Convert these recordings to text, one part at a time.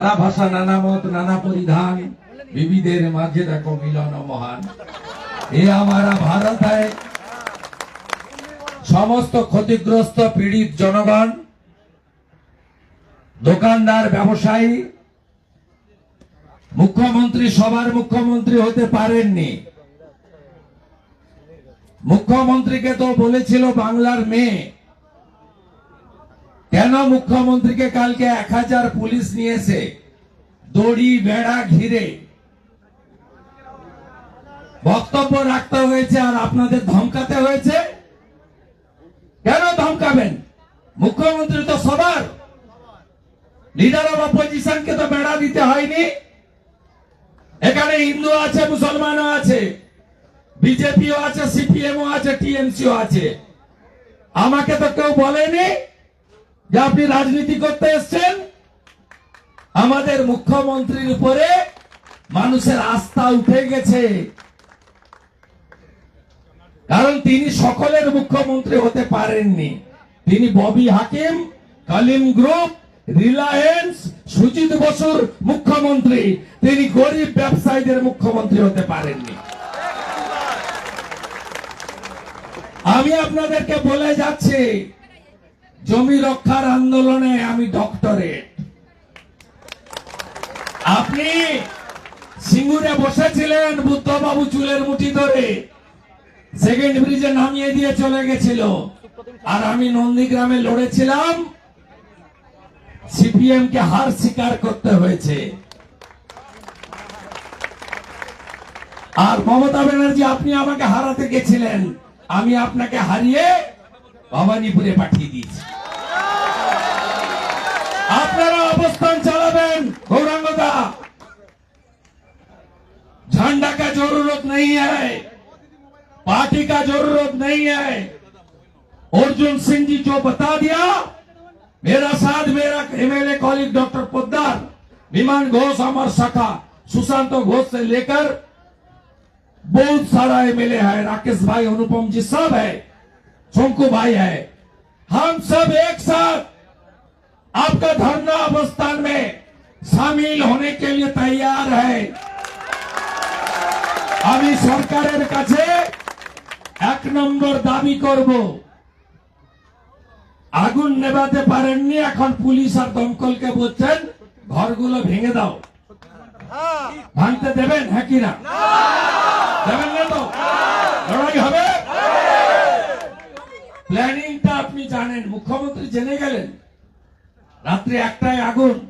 নানা ভাষা, নানা মত, নানা পরিধান। বিবিধের মাঝে দেখো মিলন মহান। এ আমারা ভারত সমস্ত ক্ষতিগ্রস্ত পীড়িত জনগণ, দোকানদার, ব্যবসায়ী, মুখ্যমন্ত্রী, সবার মুখ্যমন্ত্রী হতে পারেননি। মুখ্যমন্ত্রীকে তো বলেছিল বাংলার মেয়ে। কেন মুখ্যমন্ত্রীকে কালকে এক হাজার পুলিশ নিয়েছে? দড়ি, বেড়া, ঘিরে। বক্তব্য রাখতে হয়েছে আর আপনাদের ধমকাতে হয়েছে? কেন ধমকাবেন? মুখ্যমন্ত্রী তো সবার। লিডার অফ অপোজিশনকে তো বেড়া দিতে হয়নি। এখানে হিন্দু আছে, মুসলমানও আছে, বিজেপিও আছে, সিপিএমও আছে, টিএমসিও আছে। আমাকে তো কেউ বলেনি যে আপনি রাজনীতি করতে এসছেন, আমাদের মুখ্যমন্ত্রীর উপরে মানুষের আস্থা উঠে গেছে। কারণ তিনি সকলের মুখ্যমন্ত্রী হতে পারেননি। তিনি ববি হাকিম, কালিম গ্রুপ, রিলায়েন্স, সুজিত বসুর মুখ্যমন্ত্রী। তিনি গরিব ব্যবসায়ীদের মুখ্যমন্ত্রী হতে পারেননি। আমি আপনাদেরকে বলে যাচ্ছি জমি রক্ষার আন্দোলনে আমি ডক্টরেট আপনি সিঙ্গুরে বসেছিলেন বুদ্ধবাবু চুলের মুঠি ধরে। সেকেন্ড ব্রিজে নামিয়ে দিয়ে চলে গেছিল। আর আমি নন্দীগ্রামে লড়েছিলাম। সিপিএম কে হার স্বীকার করতে হয়েছে। আর মমতা ব্যানার্জি, আপনি আমাকে হারাতে গেছিলেন। আমি আপনাকে হারিয়ে ভবানীপুরে পাঠিয়ে দিয়েছি। ज़रूरत नहीं है। पार्टी का ज़रूरत नहीं है। अर्जुन सिंह जी जो बता दिया, मेरा साथ मेरा एमएलए कॉलिग डॉक्टर पोद्दार, विमान घोष अमर सखा सुशांत घोष से लेकर बहुत सारा एमएलए है। राकेश भाई, अनुपम जी सब है चौंकू भाई है। हम सब एक साथ आपका धरना अवस्थान में शामिल होने के लिए तैयार है। আমি সরকারের কাছে এক নম্বর দাবি করব। আগুন নেভাতে পারেননি, এখন পুলিশ আর দমকলকে বলছেন, ঘরগুলো ভেঙে দাও। ভাঙতে দেবেন হ্যাঁ কি না? দেবেন না তো? লড়াই হবে? প্ল্যানিংটা আপনি জানেন, মুখ্যমন্ত্রী জেনে গেলেন। রাত্রি একটায় আগুন।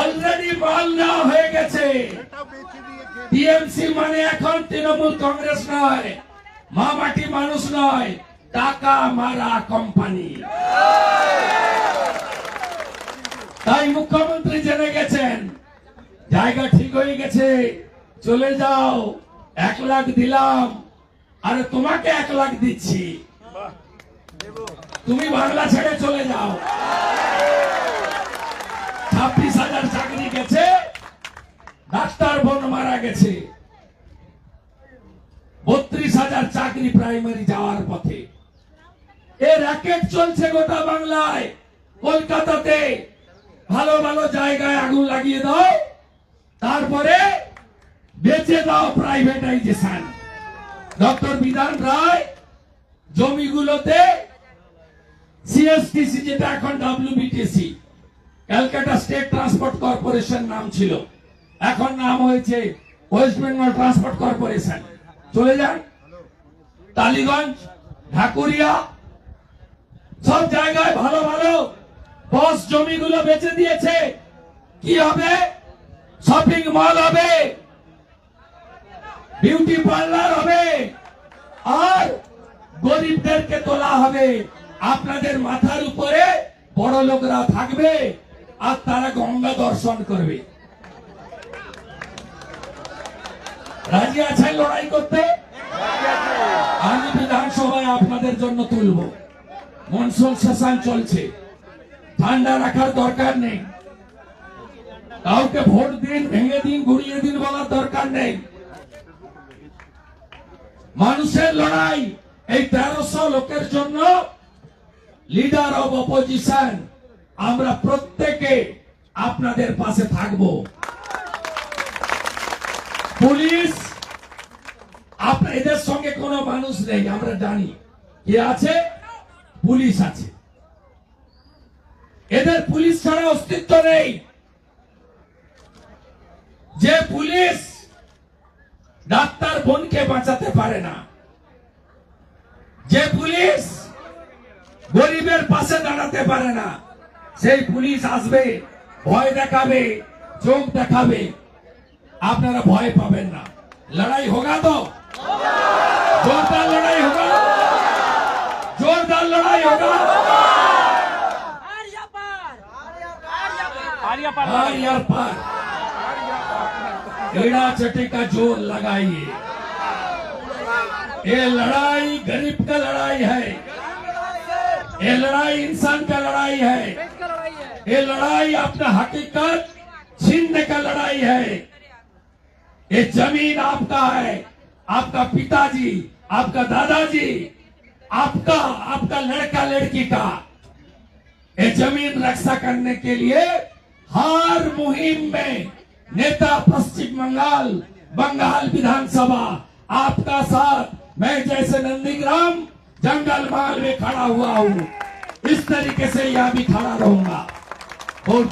অলরেডি মাল নেওয়া হয়ে গেছে। টিএমসি মানে এখন তৃণমূল কংগ্রেস নয় মা মাটি মানুষ নয়, টাকা মারা কোম্পানি। তাই মুখ্যমন্ত্রী জেনে গেছেন, জায়গা ঠিক হয়ে গেছে, চলে যাও, এক লাখ দিলাম, আরে তোমাকে এক লাখ দিচ্ছি। তুমি বাংলা ছেড়ে চলে যাও ছাব্বিশ হাজার চাকরি গেছে ডাক্তার বোন মারা গেছে বত্রিশ হাজার চাকরি প্রাইমারি যাওয়ার পথে। এ র্যাকেট চলছে গোটা বাংলায়। কলকাতাতে ভালো ভালো জায়গায় আগুন লাগিয়ে দাও। তারপরে বেচে দাও প্রাইভেটাইজেশন ডক্টর বিধান রায় জমিগুলোতে সিএসটিসি যেটা এখন WBTC Calcutta state transport corporation নাম ছিল। এখন নাম হয়েছে ওয়েস্ট বেঙ্গল ট্রান্সপোর্ট কর্পোরেশন। চলে যান। টালিগঞ্জ, ঢাকুরিয়া, সব জায়গায় ভালো ভালো বস জমিগুলো বেচে দিয়েছে। কি হবে? শপিং মল হবে। বিউটি পার্লার হবে। আর গরিবদেরকে তোলা হবে। আপনাদের মাথার উপরে বড় লোকরা থাকবে আর তারা গঙ্গা দর্শন করবে। রাজি আছেন লড়াই করতে? আপনাদের জন্য তুলব। মনসুন সেশন চলছে। ঠান্ডা রাখার দরকার নেই। কাউকে ভোট দিন, ভেঙে দিন গুড়িয়ে দিন বলার দরকার নেই। মানুষের লড়াই এই তেরোশো লোকের জন্য লিডার অব অপোজিশন আমরা প্রত্যেকে আপনাদের পাশে থাকব। পুলিশ আপনার এদের সঙ্গে কোনো মানুষ নেই, আমরা জানি। কে আছে? পুলিশ আছে। এদের পুলিশ ছাড়া অস্তিত্ব নেই। যে পুলিশ ডাক্তার বোনকে বাঁচাতে পারে না, যে পুলিশ গরিবের পাশে দাঁড়াতে পারে না, সেই পুলিশ আসবে, ভয় দেখাবে, চোখ দেখাবে। আপনারা ভয় পাবেন না। লড়াই হোক তো? জোরদার লড়াই होगा एड़ा चटे का ज़ोर लगाइए। ये लड़ाई गरीब का लड़ाई है। ये लड़ाई इंसान का लड़ाई है। ये लड़ाई अपना हकीकत छीनने का लड़ाई है। ये ज़मीन आपका है। आपका पिताजी, आपका दादाजी आपका आपका लड़का लड़की का ये ज़मीन रक्षा करने के लिए हर मुहिम में नेता पश्चिम बंगाल बंगाल विधानसभा, आपका साथ। मैं जैसे नंदीग्राम जंगल महल में खड़ा हुआ हूँ। इस तरीके से यह भी खड़ा रहूँगा। और